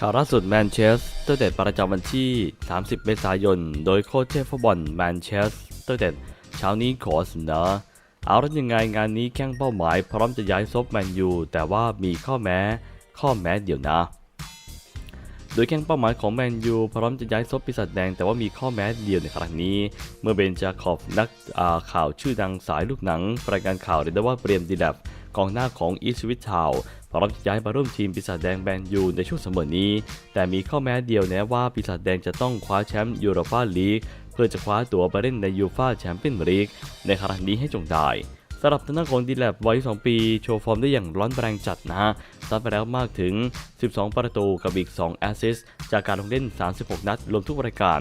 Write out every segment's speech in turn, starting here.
ข่าวล่าสุดแมนเชสเตอร์เดดประจำวันที่ 30 เมษายน โดยโค้ชเชฟฟุตบอลแมนเชสเตอร์เดดเช้านี้ขอเสนอเอาล่ะยังไงงานนี้แข้งเป้าหมายพร้อมจะย้ายซบแมนยูแต่ว่ามีข้อแม้ ข้อแม้เดียวนะ โดยแข้งเป้าหมายของแมนยูพร้อมจะย้ายซบปีศาจแดงแต่ว่ามีข้อแม้เดียวในครั้งนี้ เมื่อเบนจาคอบนักข่าวชื่อดังสายลูกหนังรายงานข่าวเลยนว่าเบรียมดีแลบกองหน้าของอีสวิตชาวพร้อมจะย้ายมาร่วมทีมปีศาจแดงแมนยูในช่วงเสมอนี้ แต่มีข้อแม้เดียวนะว่าปีศาจแดงจะต้องคว้าแชมป์ยูโรปาลีกเพื่อจะคว้าตัวไปเล่นในยูฟาแชมเปี้ยนลีกในครั้งนี้ให้จงได้ำหรับทางด้านของดีแลบวัย2ปี โชว์ฟอร์มได้อย่างร้อนแรงจัดนะฮะซัดไปแล้วมากถึง 12 ประตูกับอีก 2 แอสซิสต์จากการลงเล่น 36 นัดรวมทุกรายการ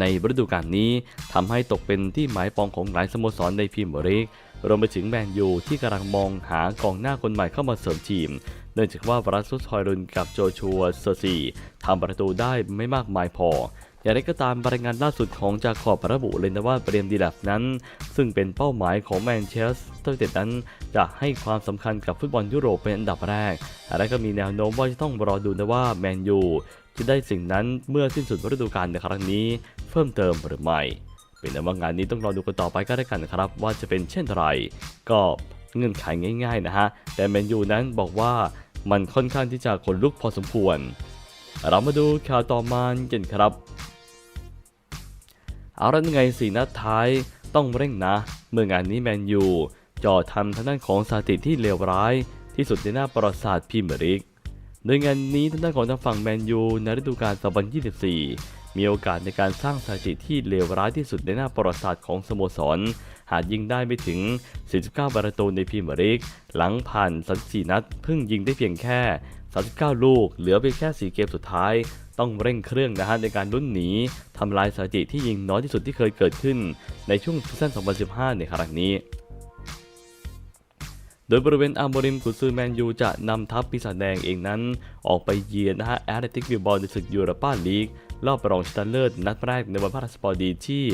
ในฤดูกาลนี้ทำให้ตกเป็นที่หมายปองของหลายสโมสรในพรีเมียร์ลีกรวมไปถึงแมนยูที่กำลังมองหากองหน้าคนใหม่เข้ามาเสริมทีม เนื่องจากว่าบรัสซุสฮอยรุนกับโจชัวเซอร์ซีทำประตูได้ไม่มากมายพอ อย่างไรก็ตามรายงานล่าสุดของจาคอบระบุเลยนะว่าเบรียมดีแลฟนั้น ซึ่งเป็นเป้าหมายของแมนเชสเตอร์ยูไนเต็ดนั้น จะให้ความสำคัญกับฟุตบอลยุโรปเป็นอันดับแรก และก็มีแนวโน้มว่าจะต้องรอดูนะว่าแมนยูจะได้สิ่งนั้นเมื่อสิ้นสุดฤดูกาลในครั้งนี้ เพิ่มเติมหรือไม่เป็นแต่ว่างานนี้ต้องรอดูกันต่อไปก็ได้กันครับ ว่าจะเป็นเช่นไร ก็เงื่อนไขง่ายๆนะฮะ แต่แมนยูนั้นบอกว่ามันค่อนข้างที่จะขนลุกพอสมควร เรามาดูข่าวต่อมากันครับ เอาละไงสี่นัดท้ายต้องเร่งนะ เมื่องานนี้แมนยูจ่อทำทางด้านของสถิติที่เลวร้าย ที่สุดในหน้าประวัติศาสตร์พรีเมียร์ลีกโดยงานนี้ทางด้านของทางฝั่งแมนยูในฤดูกาล2024 มีโอกาสในการสร้างสถิติที่เลวร้ายที่สุดในหน้าประวัติศาสตร์ของสโมสร หากยิงได้ไม่ถึง 49 ประตูในพรีเมียร์ลีกหลังผ่าน34นัดเพิ่งยิงได้เพียงแค่ 39 ลูก เหลือเพียงแค่ 4 เกมสุดท้าย ต้องเร่งเครื่องนะฮะในการลุ้นหนีทำลายสถิติที่ยิงน้อยที่สุดที่เคยเกิดขึ้น ในช่วงซีซั่น 2015 ในครั้งนี้ โดยบริเวณอาร์โมริมกุซือแมนยูจะนำทัพปีศาจแดงเองนั้น ออกไปเยือนนะฮะแอตเลติกบิลบอลในศึกยูโรปาลีกรอบรองชนะเลิศนัดแรกในวันพฤหัสบดีที่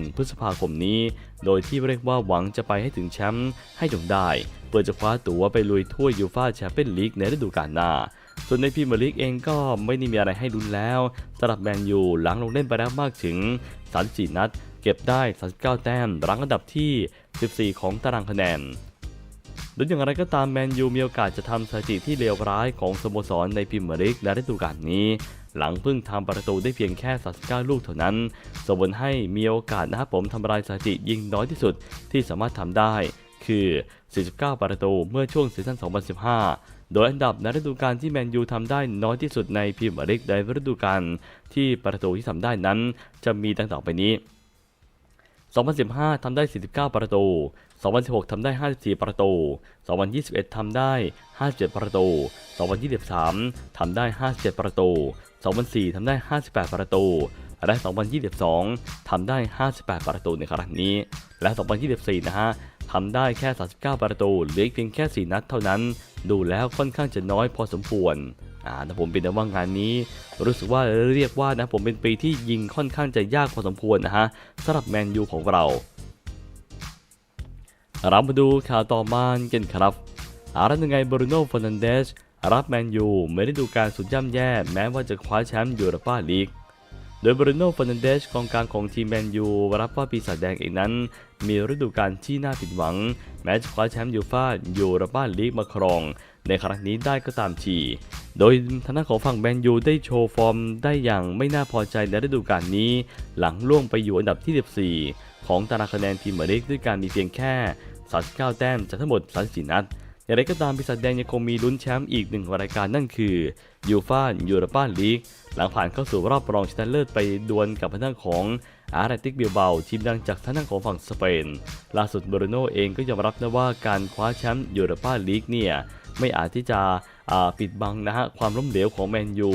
1 พฤษภาคมนี้ โดยที่เรียกว่าหวังจะไปให้ถึงแชมป์ให้จงได้ เพื่อจะคว้าตั๋วไปลุยถ้วยยูฟ่าแชมเปี้ยนลีกในฤดูกาลหน้า ส่วนในพรีเมียร์ลีกเองก็ไม่ได้มีอะไรให้ลุ้นแล้วสำหรับแมนยูหลังลงเล่นไปแล้วมากถึง 34 นัด เก็บได้ 39 แต้มรั้งอันดับที่ 14 ของตารางคะแนนโดยอย่างไรก็ตามแมนยูมีโอกาสจะทำสถิติที่เลวร้ายของสโมสรในพรีเมียร์ลีกและฤดูกาลนี้ หลังเพิ่งทำประตูได้เพียงแค่39ลูกเท่านั้นส่งผลให้มีโอกาสนะครับผมทำลายสถิติยิงน้อยที่สุดที่สามารถทำได้ คือ 49 ประตูเมื่อช่วงซีซั่น2015 โดยอันดับในฤดูกาลที่แมนยูทำได้น้อยที่สุดในพรีเมียร์ลีกในฤดูกาลที่ประตูที่ทำได้นั้น จะมีดังต่อไปนี้ 2015 ทำได้ 49 ประตู 2016 ทำได้ 54 ประตู 2021 ทำได้ 57 ประตู 2023 ทำได้ 57 ประตู 2004 ทำได้ 58 ประตู และ 2022 ทำได้ 58 ประตูในครั้งนี้ และ 2024 นะฮะ ทำได้แค่ 39 ประตูเหลืออีกเพียงแค่ 4 นัดเท่านั้น ดูแล้วค่อนข้างจะน้อยพอสมควรอ่าแต่ผมเป็นแต่ว่างานนี้ รู้สึกว่าเรียกว่านะผมเป็นปีที่ยิงค่อนข้างจะยากพอสมควรนะฮะสำหรับแมนยูของเราเรามาดูข่าวต่อมากันครับอารันยังไงบรูโน่ฟ e นันเดสรับแมนยูไม่ได้ดูการสุดย่ำแย่ แม้ว่าจะคว้าแชมป์ยูโรปาลีก โดยบรูโน่ฟ e นันเดสกองกลางของทีมแมนยูรับว่าปีศาจแดงเองนั้น มีฤดูกาลที่น่าผิดหวัง แม้จะคว้าแชมป์ยูฟายูโรปาลีกมาครอง ในครั้งนี้ได้ก็ตามที โดยทางด้าของฝั่งแมนยูได้โชว์ฟอร์มได้อย่างไม่น่าพอใจในฤดูกาลนี้ หลังล่วงไปอยู่อันดับที่ 14 ของตารางคะแนนพรีเมียร์ลีกด้วยการมีเพียงแค่ 39 แต้มจากทั้งหมด 34 นัด อย่างไรก็ตามปีศาจแดงยังคงมีลุ้นแชมป์อีกหนึ่งรายการนั่นคือยูฟายูโรปาลีกหลังผ่านเข้าสู่รอบรองชนะเลิศไปดวลกับทางด้านของอาร์เรติกบิลเบาทีมดังจากทางด้านของฝั่งสเปน ล่าสุดบรูโน่เองก็ยอมรับนะว่าการคว้าแชมป์ยูโรปาลีกเนี่ยไม่อาจที่จะปิดบังนะฮะความล้มเหลวของแมนยู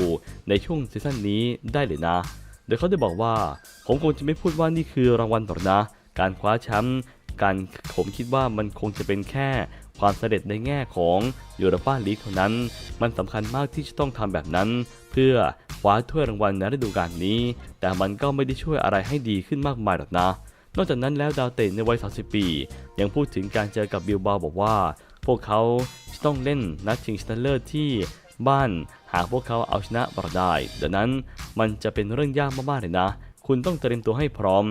ในช่วงซีซั่นนี้ได้เลยนะ โดยเขาได้บอกว่าผมคงจะไม่พูดว่านี่คือรางวัลหรอกนะ การคว้าแชมป์การผมคิดว่ามันคงจะเป็นแค่ ความสำเร็จในแง่ของยูโรปาลีกเท่านั้น มันสำคัญมากที่จะต้องทำแบบนั้น เพื่อคว้าถ้วยรางวัลในฤดูกาลนี้ แต่มันก็ไม่ได้ช่วยอะไรให้ดีขึ้นมากมายหรอกนะ นอกจากนั้นแล้วดาวเตะในวัย 30 ปี ยังพูดถึงการเจอกับบิลบาบอกว่า พวกเขาจะต้องเล่นนัดชิงชนะเลิศที่บ้านหากพวกเขาเอาชนะเราได้ดังนั้นมันจะเป็นเรื่องยากมากๆเลยนะ คุณต้องเตรียมตัวให้พร้อม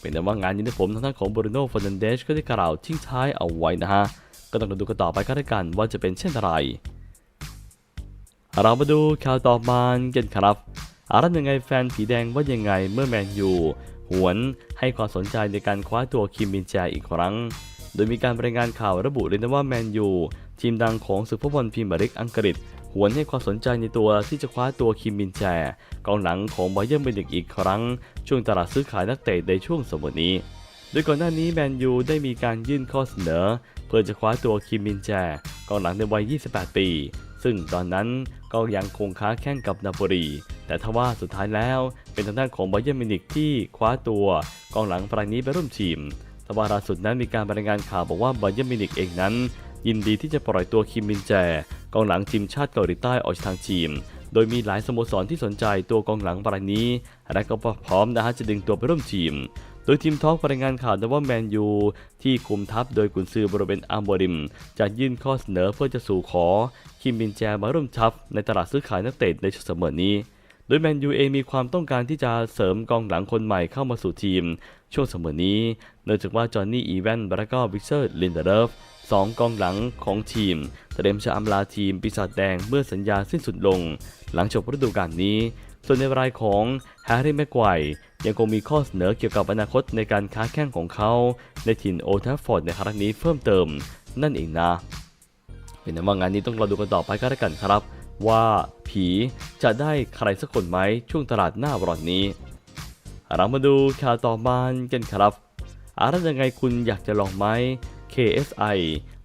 เป็นแต่ว่างานนี้นะผมทางด้านของบรูโน่ฟ r น a นเดสก็ได้กล่าวทิ้งท้ายเอาไว้นะฮะ ก็ต้องมาดูกันต่อไปก็แล้วกันว่าจะเป็นเช่นไร เรามาดูข่าวต่อมากันครับอารันยังไงแฟนผีแดงว่ายังไงเมื่อแมนยูหวนให้ความสนใจในการคว้าตัวคิมมินแจอีกครั้ง โดยมีการรายงานข่าวระบุเลยนะว่าแมนยูทีมดังของศึกฟุตบอลพรีเมียร์ลีกอังกฤษหวนให้ความสนใจในตัวที่จะคว้าตัวคิมมินแจกองหลังของบเยิร์มิวนิกอีกครั้ง ช่วงตลาดซื้อขายนักเตะในช่วงสมัยนี้ โดยก่อนหน้านี้แมนยูได้มีการยื่นข้อเสนอ เพื่อจะคว้าตัวคิมมินแจกองหลังในวัย 28 ปี ซึ่งตอนนั้นก็ยังคงค้าแข่งกับนาโปลีแต่ทว่าสุดท้ายแล้วเป็นทางด้านของบเยิร์มินิกที่คว้าตัวกองหลังรายนี้ไปร่วมทีมทว่าล่าสุดนั้นมีการบรรยายงานข่าวบอกว่าบเยิร์มินิกเองนั้น ยินดีที่จะปล่อยตัวคิมมินแจกองหลังทีมชาติเกาหลีใต้ออกจากทางทีม โดยมีหลายสโมสรที่สนใจตัวกองหลังรายนี้ และก็พร้อมนะฮะจะดึงตัวไปร่วมทีม โดยทีมทอกรายงานข่าวนะว่าแมนยูที่คุมทัพโดยกุนซือบริเวณอัมบอริม จะยื่นข้อเสนอเพื่อจะสู่ขอ คิมมินแจมาร่วมทัพในตลาดซื้อขายนักเตะในช่วงเสมอนี้ โดยแมนยูเองมีความต้องการที่จะเสริมกองหลังคนใหม่เข้ามาสู่ทีม ช่วงเสมอนี้ เนื่องจากว่าจอห์นนี่อีแวนและก็วิกเซอร์ลินเดเลฟสองกองหลังของทีมเตรียมจะอำลาทีมปีศาจแดงเมื่อสัญญาสิ้นสุดลง หลังจบฤดูกาลนี้ ส่วนในรายของแฮร์รี่แม็กไกวร์ยังคงมีข้อเสนอเกี่ยวกับอนาคตในการค้าแข่งของเขาในถิ่นโอทัฟฟอร์ดในครั้งนี้เพิ่มเติมนั่นเองนะ เป็นแต่ว่างานนี้ต้องรอดูกันต่อไปก็แล้วกันครับ ว่าผีจะได้ใครสักคนไหมช่วงตลาดหน้าร้อนนี้เรามาดูข่าวต่อมากันครับอะไรยังไงคุณอยากจะลองไหม KSI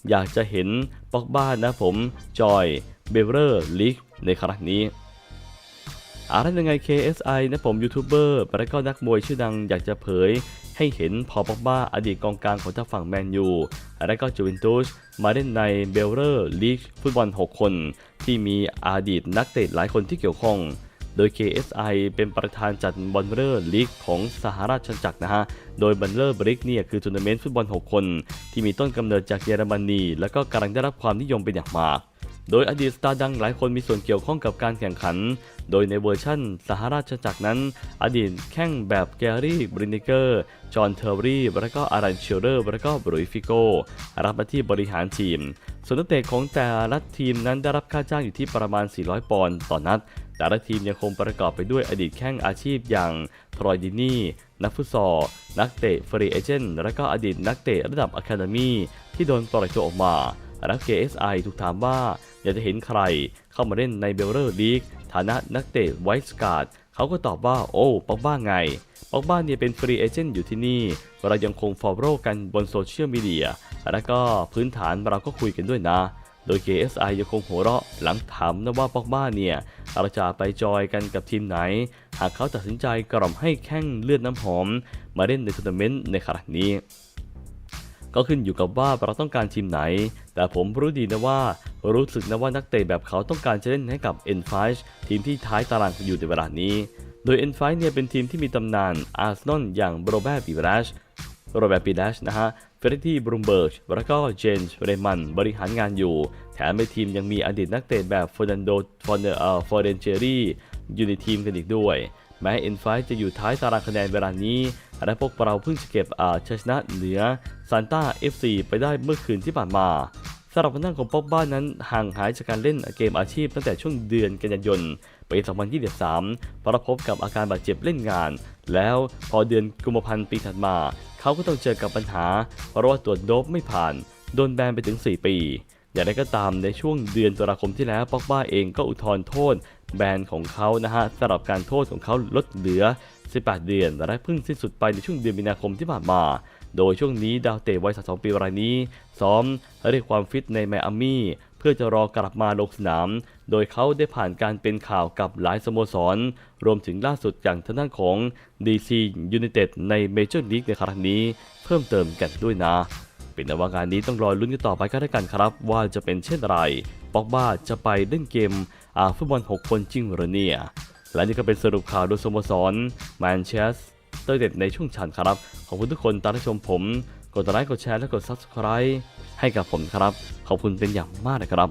อยากจะเห็นปอกบ้านนะผม จอย เบเวอร์ลิกในครั้งนี้ อะไรยังไง KSI นะผมยูทูบเบอร์และก็นักมวยชื่อดังอยากจะเผย ให้เห็นพอปอกบ้าอดีตกองกลางของทางฝั่งแมนยูและก็จูเวนตุสมาเล่นในเบลเลอร์ลีกฟุตบอล 6 คน ที่มีอดีตนักเตะหลายคนที่เกี่ยวข้องโดย KSI เป็นประธานจัดบอลเลอร์ลีกของสหราชอาณาจักรนะฮะ โดยบอลเลอร์บริกเนี่ยคือทัวร์นาเมนต์ฟุตบอล 6 คน ที่มีต้นกำเนิดจากเยอรมนี และก็กำลังได้รับความนิยมเป็นอย่างมาก โดยอดีตสตาร์ดังหลายคนมีส่วนเกี่ยวข้องกับการแข่งขัน โดยในเวอร์ชั่นสหราชจักรนั้น อดีตแข่งแบบแกรี่บรินิเกอร์ จอห์นเทอร์รี่ และก็อารันเชลเลอร์ และก็บรุยฟิโก รับหน้าที่บริหารทีม ส่วนนักเตะของแต่ละทีมนั้นได้รับค่าจ้างอยู่ที่ประมาณ 400 ปอนด์ต่อนัด แต่ละทีมยังคงประกอบไปด้วยอดีตแข้งอาชีพอย่างทรอยดินี่นักฟุตซอล นักเตะฟรีเอเจนต์และก็อดีตนักเตะระดับอะคาเดมีที่โดนปล่อยตัวออกมา และ KSI ถูกถามว่าอยากจะเห็นใครเข้ามาเล่นในเบลเลอร์ลีกฐานะนักเตะไวส์การ์ดเขาก็ตอบว่าโอ้ป๊อกบ้าไงป๊อกบ้าเนี่ยเป็นฟรีเอเจนต์อยู่ที่นี่ เรายังคงฟอลโล่กันบนโซเชียลมีเดียและก็พื้นฐานเราก็คุยกันด้วยนะ โดย KSI ยังคงหัวเราะหลังถามนะว่าป๊อกบ้าเนี่ยเราจะไปจอยกันกับทีมไหน หากเขาตัดสินใจกล่อมให้แข้งเลือดน้ำหอม มาเล่นในทัวร์นาเมนต์ในครั้งนี้ ก็ขึ้นอยู่กับว่าเราต้องการทีมไหน แต่ผมรู้ดีนะว่ารู้สึกนะว่านักเตะแบบเขาต้องการจะเล่นให้กับ N5 ทีมที่ท้ายตารางอยู่ในเวลานี้ โดย N5 เนี่ยเป็นทีมที่มีตำนานอาร์เซนอลอย่างโรเบิร์ตปีแรชโรเบิร์ตปีแรชนะฮะเฟรดดี้บรูมเบิร์กแล้วก็เจนส์เรมันบริหารงานอยู่ แถมในทีมยังมีอดีตนักเตะแบบฟอร์นันโดฟอนเดอร์ฟอร์เดนเจอรี่อยู่ในทีมกันอีกด้วย แม้ N5 จะอยู่ท้ายตารางคะแนนเวลานี้ และพวกเราเพิ่งจะเก็บอาชัยชนะเหนือซานต้า FC ไปได้เมื่อคืนที่ผ่านมาสำหรับคนนั่งของป๊อบบ้านนั้นห่างหายจากการเล่นเกมอาชีพตั้งแต่ช่วงเดือนกันยายนปี2023เพราะพบกับอาการบาดเจ็บเล่นงาน แล้วพอเดือนกุมภาพันธ์ปีถัดมา เขาก็ต้องเจอกับปัญหาเพราะว่าตรวจโดปไม่ผ่าน โดนแบนไปถึง 4 ปี อย่างไรก็ตามในช่วงเดือนตุลาคมที่แล้วป็อกบ้าเองก็อุทธรณ์โทษแบนของเขานะฮะสำหรับการโทษของเขาลดเหลือ 18 เดือน และเพิ่งสิ้นสุดไปในช่วงเดือนมีนาคมที่ผ่านมา โดยช่วงนี้ดาวเตะวัย 32 ปีรายนี้ ซ้อมเรียกความฟิตในไมอามี่เพื่อจะรอกลับมาลงสนาม โดยเขาได้ผ่านการเป็นข่าวกับหลายสโมสร รวมถึงล่าสุดอย่างทางด้านของ DC United ในเมเจอร์ลีกในครั้งนี้ เพิ่มเติมกันด้วยนะ เป็นนว่างานนี้ต้องรอลุ้นกันต่อไปก็แล้วกันครับ ว่าจะเป็นเช่นไรป็อกบ้าจะไปเล่นเกมอาฟุตบอล 6 คนจริงหรือเนี่ย และนี่ก็เป็นสรุปข่าวโดยสโมสรแมนเชสเตอร์เด็ดในช่วงชันครับ ขอบคุณทุกคนตามที่ชมผม กดไลค์กดแชร์และกด Subscribe ให้กับผมครับ ขอบคุณเป็นอย่างมากนะครับ